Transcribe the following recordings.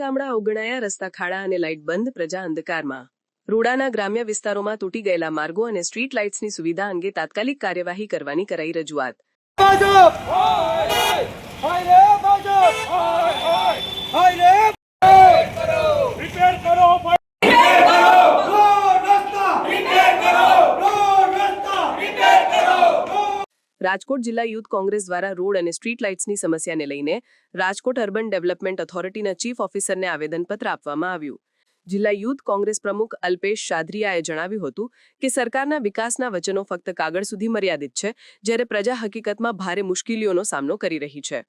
ગામડા અવગણાયા રસ્તા ખાડા અને લાઇટ બંધ પ્રજા અંધકારમાં. રૂડાના ગ્રામ્ય વિસ્તારોમાં તૂટી ગયેલા માર્ગો અને સ્ટ્રીટ લાઇટ્સની સુવિધા અંગે તાત્કાલિક કાર્યવાહી કરવાની કરાઈ રજૂઆત. ભાજપ હાય રે ભાજપ હાય હાય હાય રે રિપેર કરો રોડ રસ્તા રિપેર કરો રોડ રસ્તા રિપેર કરો રાજકોટ જિલ્લા યુથ કોંગ્રેસ દ્વારા રોડ અને સ્ટ્રીટ લાઇટ્સની સમસ્યાને લઈને રાજકોટ અર્બન ડેવલપમેન્ટ ઓથોરિટીના ચીફ ઓફિસરને આવેદનપત્ર આપવામાં આવ્યું. જિલ્લા યુથ કોંગ્રેસ પ્રમુખ અલ્પેશ શાદરિયાએ જણાવ્યું હતું કે સરકારના વિકાસના વચનો ફક્ત કાગળ સુધી મર્યાદિત છે, જ્યારે પ્રજા હકીકતમાં ભારે મુશ્કેલીઓનો સામનો કરી રહી છે.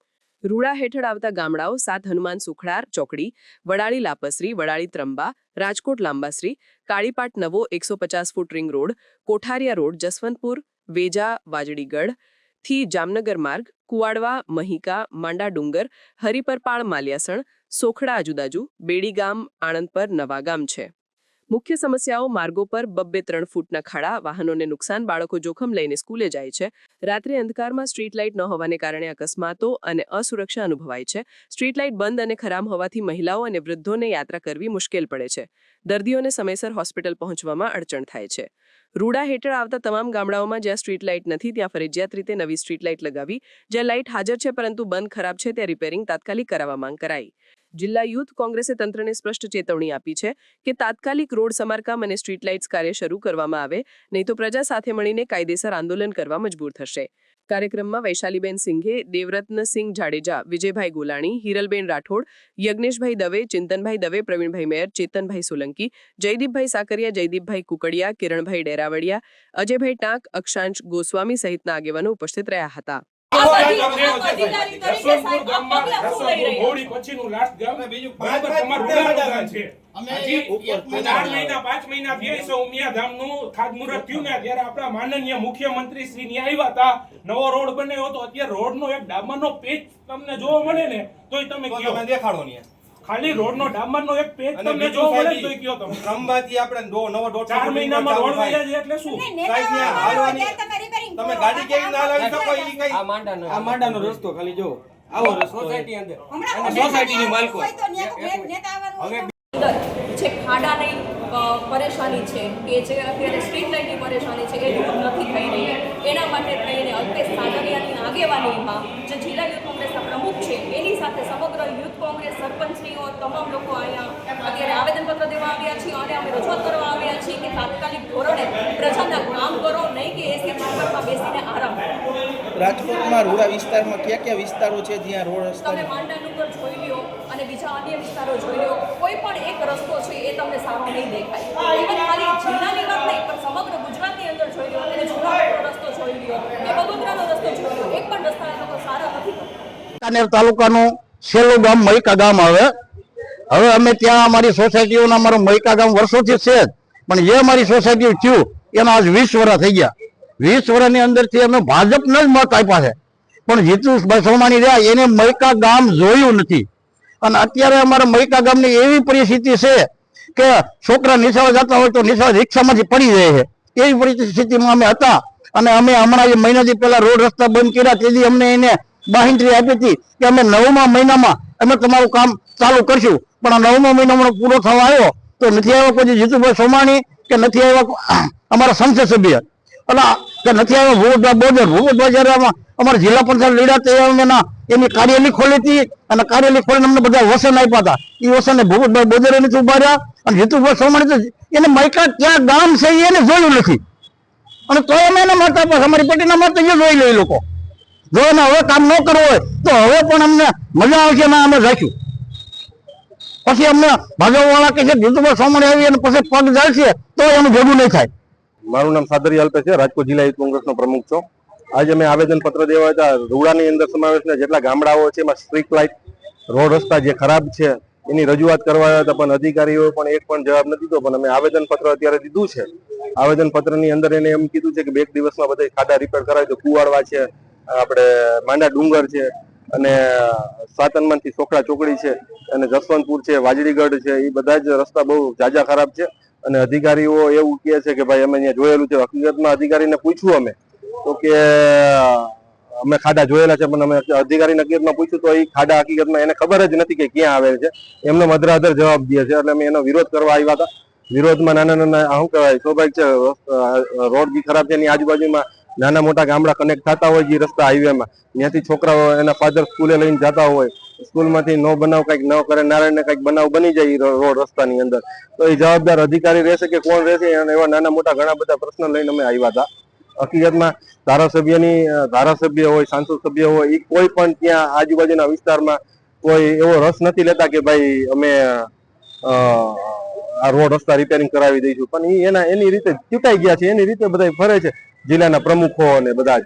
રૂડા હેઠળ આવતા ગામડાઓ સાત હનુમાન સુખડાર, ચોકડી, વડાળી લાપસરી, વડાળી ત્રંબા, રાજકોટ લાંબાશ્રી કાળીપાટ નવો એકસો પચાસ foot ring road, Kothariya road, Jaswantpur, Veja, Vajdigadh થી જામનગર માર્ગ, કુવાડવા, મહિકા, માંડા ડુંગર, હરિપરપાળ, માલિયાસણ, સોખડા આજુદાજુ બેડીગામ આણંદ પર નવાગામ છે. મુખ્ય સમસ્યાઓ માર્ગો પર બબ્બે ત્રણ ફૂટના ખાડા, વાહનોને નુકસાન, બાળકો જોખમ લઈને સ્કૂલે જાય છે. રાત્રે અંધકારમાં સ્ટ્રીટ લાઇટ ન હોવાને કારણે અકસ્માતો અને અસુરક્ષા અનુભવાય છે. સ્ટ્રીટ લાઇટ બંધ અને ખરાબ હોવાથી મહિલાઓ અને વૃદ્ધોને યાત્રા કરવી મુશ્કેલ પડે છે. દર્દીઓને સમયસર હોસ્પિટલ પહોંચવામાં અડચણ થાય છે. રૂડા હેઠળ આવતા તમામ ગામડાઓમાં જ્યાં સ્ટ્રીટ લાઇટ નથી, ત્યાં ફરજિયાત રીતે નવી સ્ટ્રીટ લાઇટ લગાવી, જ્યાં લાઇટ હાજર છે પરંતુ બંધ ખરાબ છે, ત્યાં રિપેરિંગ તાત્કાલિક કરાવવા માંગ કરાઈ. જિલ્લા યુથ કોંગ્રેસે તંત્રને સ્પષ્ટ ચેતવણી આપી છે કે તાત્કાલિક રોડ સમારકામ અને સ્ટ્રીટ લાઇટ્સ કાર્ય શરૂ કરવામાં આવે, નહીં તો પ્રજા સાથે મળીને કાયદેસર આંદોલન કરવા મજબૂર થશે. કાર્યક્રમમાં વૈશાલીબેન સિંઘે દેવરત્નસિંહ જાડેજા, વિજયભાઈ ગોલાણી, હિરલબેન રાઠોડ, યજ્ઞેશભાઈ દવે, ચિંતનભાઈ દવે, પ્રવીણભાઈ મેયર, ચેતનભાઈ સોલંકી, જયદીપભાઈ સાકરિયા, જયદીપભાઈ કુકડિયા, કિરણભાઈ ડેરાવડિયા, અજયભાઈ ટાંક, અક્ષાંશ ગોસ્વામી સહિતના આગેવાનો ઉપસ્થિત રહ્યા હતા. મુખ્યમંત્રી શ્રી ની આવ્યા હતા. નવો રોડ બનાવ્યો હતો. અત્યારે રોડ નો એક ડામર નો પેચ તમને જોવા મળે ને તોય તમે દેખાડો કયો તમે રોડ નો ખાલી રોડનો ડામરનો એક પેજ તમને જો મળે તો કયો તમે. ખંભાથી આપણે દો- નવો દોઢસો ચાર મહિનામાં રોડ. વયા છે એટલે શું? સાહેબ, ને હાલવાની તમે ગાડી કેવી ના લાવી શકો ઈ કઈ? આ માંડાનો આ માંડાનો રસ્તો. ખાલી જો આવો રસ્તો સોસાયટી અંદર. અને સોસાયટીની માલકો. હવે જે ખાડાની પરેશાની છે કે જે અત્યારે સ્ટ્રીટ લાઇટની પરેશાની છે એ દૂર નથી થઈ રહી. એના માટે થઈને અલ્પેશ સાગરિયાની આગેવાનીમાં જે જિલ્લા યુથ કોંગ્રેસના પ્રમુખ છે એની સાથે સમગ્ર યુથ કોંગ્રેસ સરપંચનીઓ તમામ લોકો અહીંયા અત્યારે આવેદનપત્ર દેવા આવ્યા છીએ અને અમે રજૂઆત કરવા આવ્યા છીએ કે તાત્કાલિક ધોરણે પ્રજાના કામ કરો નહીં કે એસી ચેમ્બરમાં બેસીને આરામ રાજકોટમાં રૂડા વિસ્તારમાં કયા કયા વિસ્તારો છે જ્યાં રોડ રસ્તા તમે માંડાનુગર જોઈ લ્યો અને બીજા અન્ય વિસ્તારો જોઈ લ્યો કોઈ પણ એક રસ્તો છે એ તમને સારો નહીં દેખાય. ઇવન ખાલી જિલ્લાની વાત નહીં પણ સમગ્ર ગુજરાતની અંદર જોઈ લ્યો અને જુનાગઢનો રસ્તો જોઈ લ્યો કે વડોદરાનો રસ્તો જોઈ લ્યો એક પણ રસ્તા એ લોકો સારા નથી કરતા કાનેર તાલુકાનું છેલ્લું ગામ મૈકા ગામ આવે. હવે અમે ત્યાં અમારી સોસાયટીઓના અમારું મૈકા ગામ વર્ષોથી છે પણ જે અમારી સોસાયટીઓ થયું, એના આજ વીસ વર્ષ થઈ ગયા. વીસ વર્ષની અંદરથી અમે ભાજપને જ મત આપ્યા છે. પણ જીતુભાઈ સોમાણી રહ્યા, એને મૈકા ગામ જોયું નથી. અને અત્યારે અમારા મૈકા ગામની એવી પરિસ્થિતિ છે કે છોકરા નિશાળ જતા હોય તો નિશાળ રિક્ષામાંથી પડી જાય છે. એવી પરિસ્થિતિમાં અમે હતા. અને અમે હમણાં મહિનાથી પહેલા રોડ રસ્તા બંધ કર્યા, તેથી અમને એને બાહેંધરી આપી હતી કે અમે નવમા મહિનામાં અમે તમારું કામ ચાલુ કરશું. પણ આ નવમા મહિનામાં પૂરો થવા આવ્યો તો નથી આવ્યો કોઈ જીતુભાઈ સોમાણી કે નથી આવ્યા અમારા સંસદ સભ્ય. એટલે કે નથી આવ્યો ભૂપતભાઈ બોદર ભૂપતભાઈ જયારે અમારા જિલ્લા પંચાયત લીડા તે એના કાર્યાલય ખોલી હતી અને કાર્યાલય ખોલીને અમને બધા વસન આપ્યા હતા. એ વસન ભૂપતભાઈ બોદરે નથી ઊભા રહ્યા અને જીતુભાઈ સોમાણી તો એને માયકા ક્યાં ગામ છે એને જોયું નથી. અને તો અમે એના આપ્યા અમારી પેટીના એ જોઈ લે લોકો. જો અમે હવે કામ ન કરવું હોય, તો હવે પણ અમને મજા આવશે ના અમે રાખ્યું. પછી અમને ભાજપવાળા કે છે, જીતુભાઈ સોમાણી આવી અને પછી પગ જાય તો એનું ભેગું નહીં થાય. મારું નામ સાદરી અલ્પે છે, રાજકોટ જિલ્લા યુથ કોંગ્રેસનો પ્રમુખ છું. આજે અમે આવેદન પત્ર દેવા હતા, રૂડાની અંદર સમાવેશના જેટલા ગામડાઓ છે, એમાં સ્ટ્રીટ લાઇટ રોડ રસ્તા જે ખરાબ છે, એની રજૂઆત કરવા હતા, પણ અધિકારીઓ પણ એક પણ જવાબ નથી દીધો, પણ અમે આવેદન પત્ર અત્યારે દીધું છે. આવેદન પત્રની અંદર એને એમ કીધું છે કે બે દિવસમાં બધા ખાડા રિપેર કરાવી તો કુવાડવા છે આપણે માંડા ડુંગર છે અને સાતનમાંથી સોખડા ચોકડી છે અને જસવંતપુર છે વાજડીગઢ છે એ બધા જ રસ્તા બહુ જાજા ખરાબ છે. અને અધિકારીઓ એવું કહે છે કે ભાઈ અમે અહીંયા જોયેલું છે. હકીકતમાં અધિકારીને પૂછ્યું અમે. તો કે, અમે ખાડા જોયેલા છે, પણ અમે અધિકારી હકીકતમાં પૂછ્યું તો એ ખાડા હકીકતમાં એને ખબર જ નથી કે ક્યાં આવેલ છે. એમનો મધરાધર જવાબ દે છે. એટલે અમે એનો વિરોધ કરવા આવ્યા હતા. વિરોધમાં નાના નાના શું કહેવાય, સ્વાભાવિક છે, રોડ બી ખરાબ છે, એની આજુબાજુમાં નાના મોટા ગામડા કનેક્ટ થતા હોય જે રસ્તા હાઈવેમાં ત્યાંથી છોકરાઓ એના ફાધર સ્કૂલે લઈને જતા હોય. સ્કૂલમાંથી નો બનાવ કંઈક ન કરે, નારાયણને કંઈક બનાવ બની જાય રોડ રસ્તાની અંદર. તો એ જવાબદાર અધિકારી રહેશે કે કોણ રહેશે? એવા નાના મોટા ઘણા બધા પ્રશ્નો લઈને અમે આવ્યા હતા. હકીકતમાં ધારાસભ્યની ધારાસભ્ય હોય, સાંસદ સભ્ય હોય એ કોઈ પણ ત્યાં આજુબાજુના વિસ્તારમાં કોઈ એવો રસ નથી લેતા કે ભાઈ અમે આ રોડ રસ્તા રિપેરિંગ કરાવી દઈશું. પણ એના, એની રીતે ચૂંટાઈ ગયા છે, એની રીતે બધા ફરે છે. જિલ્લાના પ્રમુખો અને બધા જ.